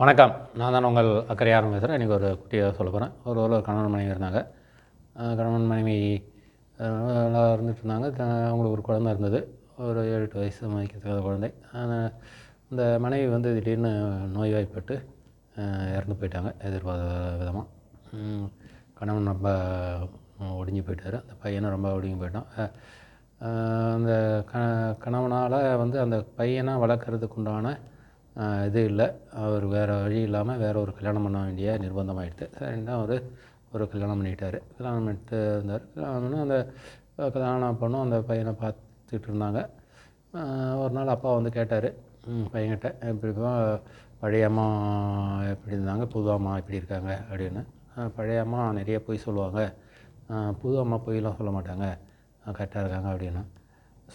வணக்கம். நான் தான் உங்கள் அக்கறையாரம் பேசுகிறேன் இன்றைக்கி ஒரு குட்டியாக சொல்ல போகிறேன் ஒரு ஒரு கணவன் மனைவி இருந்தாங்க. கணவன் மனைவி நல்லா இருந்துட்டு இருந்தாங்க. அவங்களுக்கு ஒரு குழந்தை இருந்தது. ஒரு ஏழு எட்டு வயசு மதிக்கத்தக்க குழந்தை. இந்த அந்த மனைவி வந்து திடீர்னு நோய்வாய்ப்பட்டு இறந்து போயிட்டாங்க எதிர்பார்த்த விதமாக கணவன் ரொம்ப ஒடிஞ்சு போயிட்டார். அந்த பையனும் ரொம்ப ஒடுங்கி போயிட்டான். அந்த க கணவனால் வந்து அந்த பையனை வளர்க்குறதுக்கு உண்டான இது இல்லை. அவர் வேறு வழி இல்லாமல் வேறு ஒரு கல்யாணம் பண்ண வேண்டிய நிர்பந்தம் ஆகிடுது சரின்னா அவர் ஒரு கல்யாணம் பண்ணிட்டார். கல்யாணம் பண்ணிட்டு இருந்தார் கல்யாணம் பண்ணி அந்த கல்யாணம் பொண்ணும் அந்த பையனை பார்த்துட்டு இருந்தாங்க. ஒரு நாள் அப்பா வந்து கேட்டார் பையன்கிட்ட எப்படிப்பா பழைய அம்மா எப்படி இருந்தாங்க புது அம்மா எப்படி இருக்காங்க? அப்படின்னு. பழைய அம்மா நிறைய பொய் சொல்லுவாங்க. புது அம்மா பொய்லாம் சொல்ல மாட்டாங்க. கரெக்டாக இருக்காங்க அப்படின்னு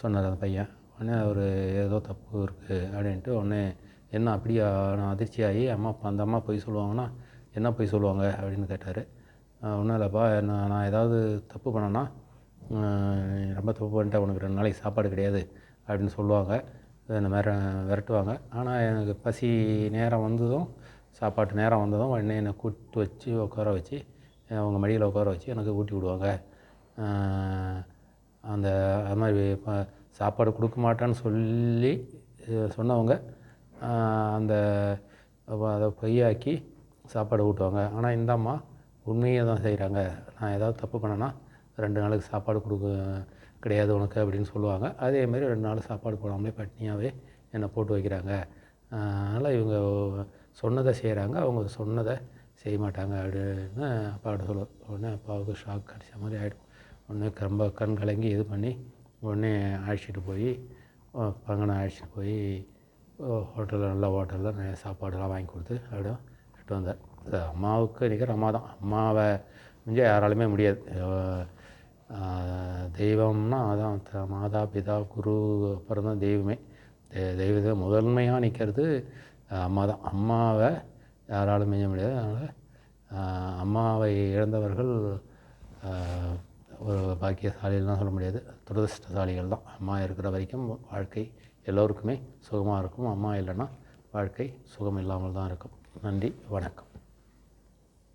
சொன்னார் அந்த பையன். உடனே அவர் ஏதோ தப்பு இருக்குது அப்படின்ட்டு உடனே என்ன அப்படியா? நான் அதிர்ச்சியாகி அம்மா அப்பா அந்த அம்மா பொய் சொல்லுவாங்கன்னா என்ன பொய் சொல்லுவாங்க? அப்படின்னு கேட்டார். ஒன்றும் இல்லைப்பா நான் நான் ஏதாவது தப்பு பண்ணேன்னா ரொம்ப தப்பு பண்ணிட்டேன் உனக்கு ரெண்டு நாளைக்கு சாப்பாடு கிடையாது அப்படின்னு சொல்லுவாங்க. இந்த மாதிரி விரட்டுவாங்க. ஆனால் எனக்கு பசி நேரம் வந்ததும் சாப்பாட்டு நேரம் வந்ததும் உடனே என்னை கூட்டு வச்சு உட்கார வச்சு அவங்க மடியில் உட்கார வச்சு எனக்கு ஊட்டி விடுவாங்க. அந்த அது மாதிரி இப்போ சாப்பாடு கொடுக்க மாட்டேன்னு சொல்லி சொன்னவங்க அந்த அதை பொய்யாக்கி சாப்பாடு ஊட்டுவாங்க. ஆனால் இந்த அம்மா உண்மையை தான் செய்கிறாங்க நான் ஏதாவது தப்பு பண்ணேன்னா ரெண்டு நாளுக்கு சாப்பாடு கொடுக்க கிடையாது உனக்கு அப்படின்னு சொல்லுவாங்க. அதேமாரி ரெண்டு நாள் சாப்பாடு போடாமலே பட்னியாகவே என்னை போட்டு வைக்கிறாங்க. அதனால் இவங்க சொன்னதை செய்கிறாங்க அவங்க சொன்னதை செய்ய மாட்டாங்க அப்படின்னு அப்பாட்ட சொல்லுவோம் உடனே அப்பாவுக்கு ஷாக் அடிச்ச மாதிரி ஆகிடும் உடனே ரொம்ப கண் கலங்கி இது பண்ணி உடனே அழைச்சிட்டு போய் பங்கனை அழைச்சிட்டு போய் ஹோட்டலில் நல்ல ஹோட்டலில் நிறைய சாப்பாடுலாம் வாங்கி கொடுத்து அப்படியே எடுத்து வந்தார். அம்மாவுக்கு நிகர் அம்மா தான். அம்மாவை மிஞ்ச யாராலுமே முடியாது. தெய்வம்னா அதான் த- மாதா பிதா குரு அப்புறம் தான் தெய்வமே. தெ- தெய்வத்தை முதன்மையாக நிற்கிறது அம்மா தான். அம்மாவை யாராலும் மிஞ்ச முடியாது. அதனால் அம்மாவை இழந்தவர்கள் ஒரு பாக்கியசாலிகள்லாம் சொல்ல முடியாது. துரதிருஷ்டசாலிகள் தான். அம்மா இருக்கிற வரைக்கும் வாழ்க்கை எல்லோருக்குமே சுகமாக இருக்கும். அம்மா இல்லைன்னா வாழ்க்கை சுகம் இல்லாமல் தான் இருக்கும். நன்றி வணக்கம்.